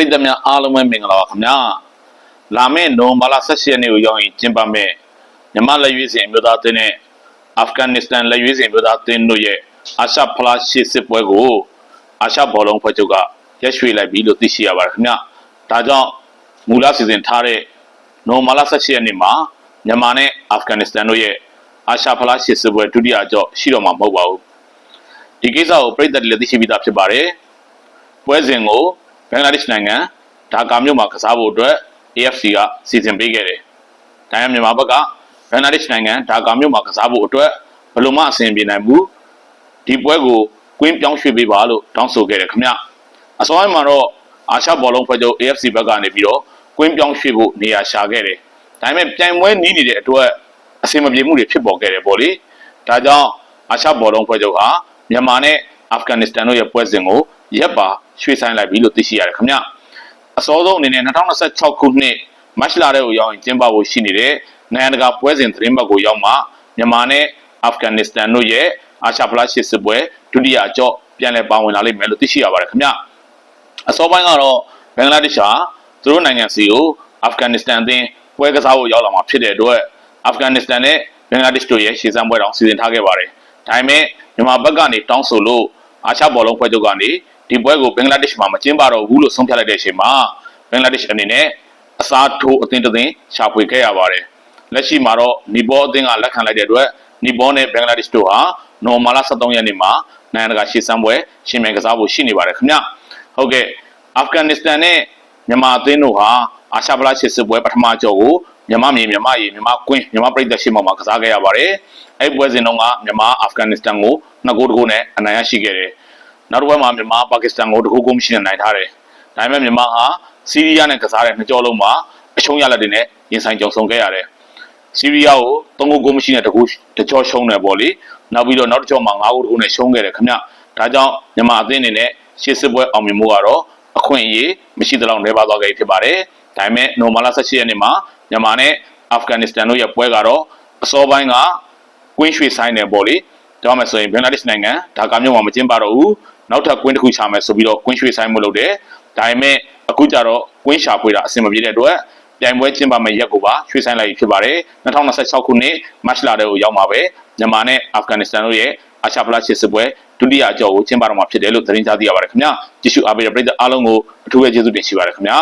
ရိသတ်များအားလုံးပဲမင်္ဂလာပါခင်ဗျာလာမယ့်နိုဝင်ဘာလ18ရက်နေ့ကိုရောက်ရင်ကျင်းပမယ့်မြန်မာလက်ရွေးစင်အမျိုးသားအသင်းနဲ့အာဖဂန်နစ္စတန်လက်ရွေးစင်အမျိုးသားအသင်းတို့ရဲ့အာရှဖလားရှေ့စစ်ပွဲကိုအာရှဘောလုံးဖွဲ့ချုပ်ကရက်ရွှေ့လိုက်ပြီလို့သိရှိရပါတယ်ခင်ဗျာဒါကြောင့်မူလစီစဉ်ထားတဲ့နိုဝင်ဘာလ18ရက်နေ့မှာမြန်မာနဲ့အာဖဂန်နစ္စတန်တို့ရဲ့အာရှဖလားရှေ့စစ်ပွဲဒုတိယအကြော့ရှိတော့မှာမဟုတ်ပါဘူးဒီကိစ္စကိုပြည်သက်တွေလည်းသိရှိပြီးသားဖြစ်ပါတယ်ပွဲစဉ်ကို ဘင်္ဂလားဒေ့ရှ်နိုင်ငံဒါကာမြို့မှာကစားဖို့အတွက် AFC ကစီစဉ်ပေးခဲ့တယ်။ဒါရမြန်မာဘက်ကဘင်္ဂလားဒေ့ရှ်နိုင်ငံဒါကာမြို့မှာကစားဖို့အတွက်ဘယ်လိုမှအဆင်ပြေနိုင်ဘူးဒီပွဲကိုကွင်းပြောင်းရွှေ့ပေးပါလို့တောင်းဆိုခဲ့တယ်ခင်ဗျ။အစောပိုင်းမှာတော့အာရှဘောလုံးဖွဲ့ချုပ် AFC ဘက်ကနေပြီးတော့ကွင်းပြောင်းရွှေ့ဖို့နေရာရှာခဲ့တယ်။ဒါပေမဲ့ပြိုင်ပွဲနီးနေတဲ့အတွက်အဆင်မပြေမှုတွေဖြစ်ပေါ်ခဲ့တယ်ပေါ့လေ။ဒါကြောင့်အာရှဘောလုံးဖွဲ့ချုပ်ဟာမြန်မာနဲ့အာဖဂန်နစ္စတန်တို့ရဲ့ပွဲစဉ်ကို ရက်ပါရွှေ့ဆိုင်းလိုက်ပြီလို့သိရှိရတယ်ခင်ဗျအစောဆုံးအနေနဲ့2026ခုနှစ်မတ်လထဲကိုရောက်ရင်ကျင်းပဖို့ရှိနေတဲ့နိုင်ငံတကာပွဲစဉ်သတင်းပတ်ကိုရောက်မှမြန်မာနဲ့အာဖဂန်နစ္စတန်တို့ရဲ့အာရှဖလားရှစ်စစ်ပွဲဒုတိယအကြော့ပြန်လည်ပါဝင်လာလိမ့်မယ်လို့သိရှိရပါတယ်ခင်ဗျအစောပိုင်းကတော့ဘင်္ဂလားဒေ့ရှ်ဟာသူတို့နိုင်ငံစီကိုအာဖဂန်နစ္စတန်အသင်းပွဲကစားဖို့ရောက်လာမှာဖြစ်တဲ့အတွက်အာဖဂန်နစ္စတန်နဲ့ဘင်္ဂလားဒေ့ရှ်တို့ရဲ့ရှေ့စမ်းပွဲတောင်စီစဉ်ထားခဲ့ပါတယ်ဒါပေမဲ့မြန်မာဘက်ကနေတောင်းဆိုလို့ အာရှဘောလုံးဖွဲ့ချုပ်ကနေဒီပွဲကိုဘင်္ဂလားဒေ့ရှ်မှာမကျင်းပတော့ဘူးလို့ဆုံးဖြတ်လိုက်တဲ့အချိန်မှာဘင်္ဂလားဒေ့ရှ်အနေနဲ့အစားထိုးအသင်းတစ်သင်းရှာဖွေခဲ့ရပါတယ်လက်ရှိမှာတော့နီဘောအသင်းကလက်ခံလိုက်တဲ့အတွက်နီဘောနဲ့ဘင်္ဂလားဒေ့ရှ်တို့ဟာနော်မာလာ73ရက်နေ့မှာနိုင်ငံတကာရှေ့စမ်းပွဲရှင်မြန်ကစားဖို့ရှိနေပါတယ်ခင်ဗျဟုတ်ကဲ့အာဖဂန်နစ္စတန်နဲ့မြန်မာအသင်းတို့ဟာအာရှဖလားရှေ့စစ်ပွဲပထမကြော်ကို မြန်မာမြေမြန်မာရေမြန်မာကွင်းမြန်မာပြည်သက်ရှေ့မှာကစားခဲ့ရပါတယ်အဲ့ပွဲစဉ်တုန်းကမြန်မာအာဖဂန်နစ္စတန်ကို2ဂိုးတကူနဲ့အနိုင်ရရှိခဲ့တယ်နောက်တစ်ပွဲမှာမြန်မာပါကစ္စတန်ကိုတခုခုမရှိနဲ့နိုင်ထားတယ်။ဒါပေမဲ့မြန်မာဟာစီးရီးယားနဲ့ကစားတဲ့နှစ်ကြောလုံးမှာအရှုံးရလက်တွေနဲ့ရင်ဆိုင်ကြုံဆုံခဲ့ရတယ်။စီးရီးယားကိုသုံးခုကိုမရှိနဲ့တခုတကြောရှုံးတယ်ပေါ့လေ။နောက်ပြီးတော့နောက်တစ်ကြောမှာငါးခုတခုနဲ့ရှုံးခဲ့တယ်ခင်ဗျ။ဒါကြောင့်မြန်မာအသင်းအနေနဲ့ရှေ့စစ်ပွဲအောင်မြင်မှုကတော့အခွင့်အရေးမရှိသလောက်နေပါသွားခဲ့ဖြစ်ပါတယ်။ဒါပေမဲ့နိုမာလာ18ရက်နေ့မှာ မြန်မာနဲ့အာဖဂန်နစ္စတန်တို့ရဲ့ပွဲကတော့အစောပိုင်းကကွင်းရွှေဆိုင်တယ်ပေါ့လေ။ကြောင်းမယ်ဆိုရင်ဘင်္ဂလားဒေ့ရှ်နိုင်ငံဒါကာမြို့မှာမကျင်းပတော့ဘူးနောက်ထပ်ကွင်းတစ်ခုချမယ်ဆိုပြီးတော့ကွင်းရွှေ့ဆိုင်မှုလုပ်တယ်ဒါပေမဲ့အခုကျတော့ကွင်းရှာဖွေတာအဆင်မပြေတဲ့အတွက်ပြိုင်ပွဲကျင်းပမယ့်ရက်ကိုပါရွှေ့ဆိုင်လိုက်ဖြစ်ပါတယ်2026ခုနှစ်မတ်လထဲကိုရောက်မှာပဲမြန်မာနဲ့အာဖဂန်နစ္စတန်တို့ရဲ့အာရှဖလားရှစ်စစ်ပွဲဒုတိယအကြော့ကိုကျင်းပတော့မှာဖြစ်တယ်လို့သတင်းကြားသိရပါတယ်ခင်ဗျာကြည့်ရှုအားပေးတဲ့ပရိသတ်အားလုံးကိုအထူးပဲကျေးဇူးတင်ရှိပါတယ်ခင်ဗျာ